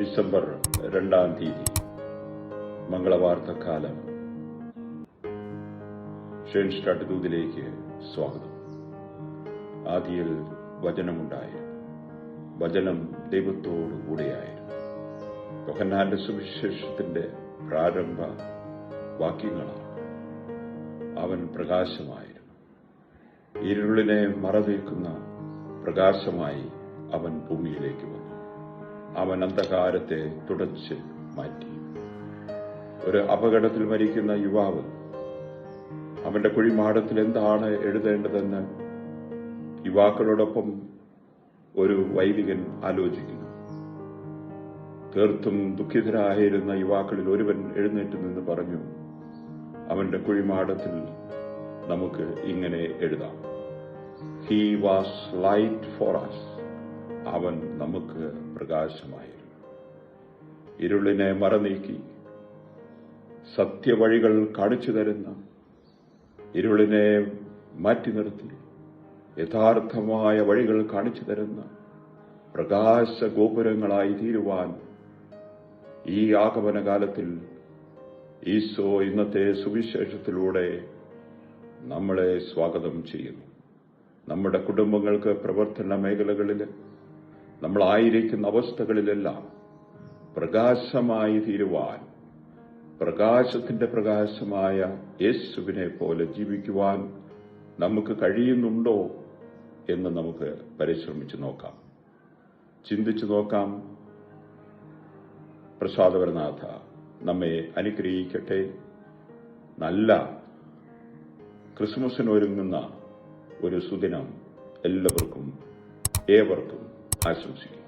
December രണ്ടാം തീയതി മംഗളവാർത്തക്കാലം ഷെൻസ്റ്റാട്ട് ദൂതിലേക്ക് സ്വാഗതം. ആദിയിൽ വചനമുണ്ടായിരുന്നു വചനം ദൈവത്തോടു കൂടെയായിരുന്നു. യോഹന്നാന്റെ സുവിശേഷത്തിന്റെ പ്രാരംഭ വാക്യങ്ങളാണ്. അവൻ പ്രകാശമായിരുന്നു. ഇരുളിനെ മറവേക്കുന്ന പ്രകാശമായി അവൻ ഭൂമിയിലേക്ക് വന്നു. അവൻ അന്ധകാരത്തെ തുടച്ച് മാറ്റി. ഒരു അപകടത്തിൽ മരിക്കുന്ന യുവാവ് അവന്റെ കുഴിമാടത്തിൽ എന്താണ് എഴുതേണ്ടതെന്ന് യുവാക്കളോടൊപ്പം ഒരു വൈദികൻ ആലോചിക്കുന്നു. തീർത്തും ദുഃഖിതരായിരുന്ന യുവാക്കളിൽ ഒരുവൻ എഴുന്നേറ്റ് നിന്ന് പറഞ്ഞു അവന്റെ കുഴിമാടത്തിൽ നമുക്ക് ഇങ്ങനെ എഴുതാം. He was light for us. അവൻ നമുക്ക് പ്രകാശമായിരുന്നു. ഇരുളിനെ മറനീക്കി സത്യവഴികൾ കാണിച്ചു തരുന്ന ഇരുളിനെ മാറ്റി നിർത്തി യഥാർത്ഥമായ വഴികൾ കാണിച്ചു തരുന്ന പ്രകാശ ഗോപുരങ്ങളായി തീരുവാൻ ഈ ആഗമന കാലത്തിൽ ഈശോ ഇന്നത്തെ സുവിശേഷത്തിലൂടെ നമ്മളെ സ്വാഗതം ചെയ്യുന്നു. നമ്മുടെ കുടുംബങ്ങൾക്ക് പ്രവർത്തന മേഖലകളിൽ നമ്മളായിരിക്കുന്ന അവസ്ഥകളിലെല്ലാം പ്രകാശമായി തീരുവാൻ പ്രകാശത്തിന്റെ പ്രകാശമായ യേശുവിനെ പോലെ ജീവിക്കുവാൻ നമുക്ക് കഴിയുന്നുണ്ടോ എന്ന് നമുക്ക് പരിശ്രമിച്ചു നോക്കാം. ചിന്തിച്ചു നോക്കാം. പ്രസാദപരനാഥ നമ്മെ അനുഗ്രഹിക്കട്ടെ. നല്ല ക്രിസ്മസിനൊരുങ്ങുന്ന ഒരു സുദിനം എല്ലാവർക്കും ഏവർക്കും Asunción.